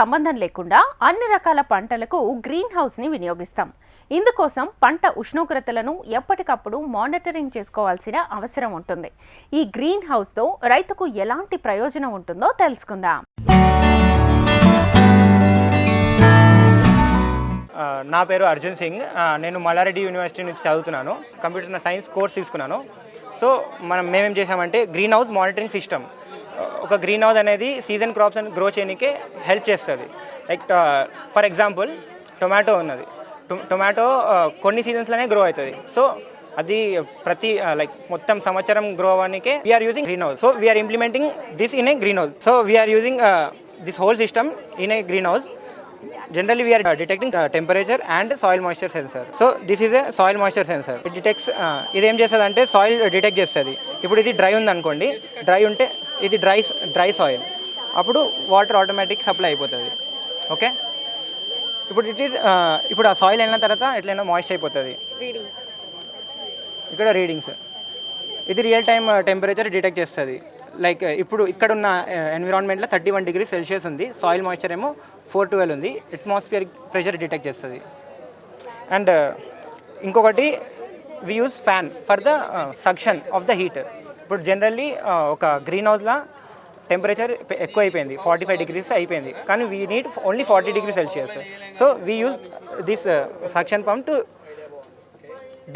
సంబంధం లేకుండా అన్ని రకాల పంటలకు గ్రీన్ హౌస్ని వినియోగిస్తాం. ఇందుకోసం పంట ఉష్ణోగ్రతలను ఎప్పటికప్పుడు మానిటరింగ్ చేసుకోవాల్సిన అవసరం ఉంటుంది. ఈ గ్రీన్ హౌస్తో రైతుకు ఎలాంటి ప్రయోజనం ఉంటుందో తెలుసుకుందాం. నా పేరు అర్జున్ సింగ్. నేను మల్లారెడ్డి యూనివర్సిటీ నుంచి చదువుతున్నాను. కంప్యూటర్ సైన్స్ కోర్స్ తీసుకున్నాను. సో మనం మేమేం చేసామంటే గ్రీన్ హౌస్ మానిటరింగ్ సిస్టమ్. ఒక గ్రీన్ హౌస్ అనేది సీజన్ క్రాప్స్ అని గ్రో చేయడానికి హెల్ప్ చేస్తుంది. లైక్ ఫర్ ఎగ్జాంపుల్ టొమాటో ఉన్నది. టొమాటో కొన్ని సీజన్స్లోనే గ్రో అవుతుంది. సో అది ప్రతి లైక్ మొత్తం సంవత్సరం grow అవ్వడానికే we are using greenhouse so we are implementing this in a greenhouse so we are using this whole system in a greenhouse generally we are temperature detecting soil temperature and soil moisture sensor. So this is a soil moisture sensor. It detects ఇది ఏం చేస్తుంది అంటే soil detect చేస్తుంది. ఇప్పుడు ఇది dry ఉంది అనుకోండి dry ఉంటే ఇది డ్రై డ్రై సాయిల్. అప్పుడు వాటర్ ఆటోమేటిక్ సప్లై అయిపోతుంది. ఓకే? ఇప్పుడు ఇట్ ఈస్ ఇప్పుడు ఆ సాయిల్ వెళ్ళిన తర్వాత ఎట్లయినా మాయిస్ట్ అయిపోతుంది. ఇక్కడ రీడింగ్స్. ఇది రియల్ టైమ్ టెంపరేచర్ డిటెక్ట్ చేస్తుంది. లైక్ ఇప్పుడు ఇక్కడ ఉన్న ఎన్విరాన్మెంట్లో థర్టీ వన్ డిగ్రీ సెల్సియస్ ఉంది. సాయిల్ మాయిశ్చర్ ఏమో ఫోర్ ట్వెల్వ్ ఉంది. అట్మాస్ఫియర్ ప్రెషర్ డిటెక్ట్ చేస్తుంది. అండ్ ఇంకొకటి we use fan for the suction of the heat ఇప్పుడు జనరల్లీ ఒక గ్రీన్ హౌస్లో టెంపరేచర్ ఎక్కువ అయిపోయింది ఫార్టీ ఫైవ్ డిగ్రీస్ అయిపోయింది. కానీ we need only forty degree Celsius so we use this suction pump to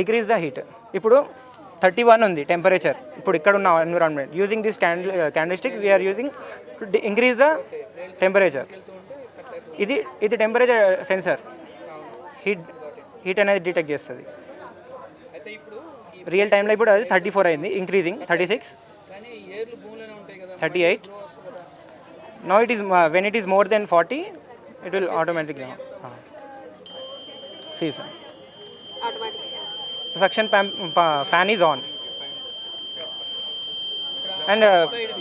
decrease the heat ఇప్పుడు thirty one ఉంది temperature ఇప్పుడు ఇక్కడ ఉన్న environment using this candle candle stick we are using to increase the temperature ఇది ఇది temperature sensor heat heat అనేది detect చేస్తుంది. Real టైంలో ఇప్పుడు అది థర్టీ ఫోర్ అయింది increasing thirty six thirty eight no it is when it is more than forty it will automatic see sir pa- fan is on. And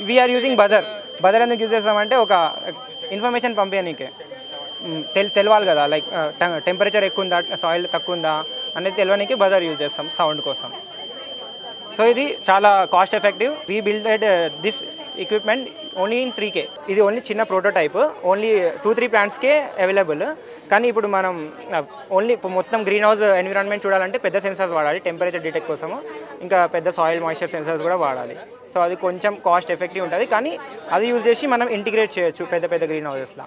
we are using buzzer buzzer ఎందుకు use చేస్తామంటే ఒక information పంపించనీకే తెల్ తెలవాలి కదా like temperature ఎక్కువ ఉందా soil తక్కువ ఉందా అనేది తెలియడానికి బజర్ యూజ్ చేస్తాం సౌండ్ కోసం. సో ఇది చాలా cost effective we builded this equipment only in three K ఇది ఓన్లీ చిన్న ప్రోటోటైప్ ఓన్లీ టూ త్రీ ప్లాంట్స్కే అవైలబుల్ కానీ ఇప్పుడు మనం uh, ఓన్లీ మొత్తం గ్రీన్ హౌస్ ఎన్విరాన్మెంట్ చూడాలంటే పెద్ద సెన్సార్స్ వాడాలి. టెంపరేచర్ డిటెక్ట్ కోసము. ఇంకా పెద్ద సాయిల్ మాయిశ్చర్ సెన్సార్స్ కూడా వాడాలి. సో అది కొంచెం కాస్ట్ ఎఫెక్టివ్ ఉంటుంది. కానీ అది యూజ్ చేసి మనం ఇంటిగ్రేట్ చేయొచ్చు పెద్ద పెద్ద గ్రీన్ హౌసెస్లో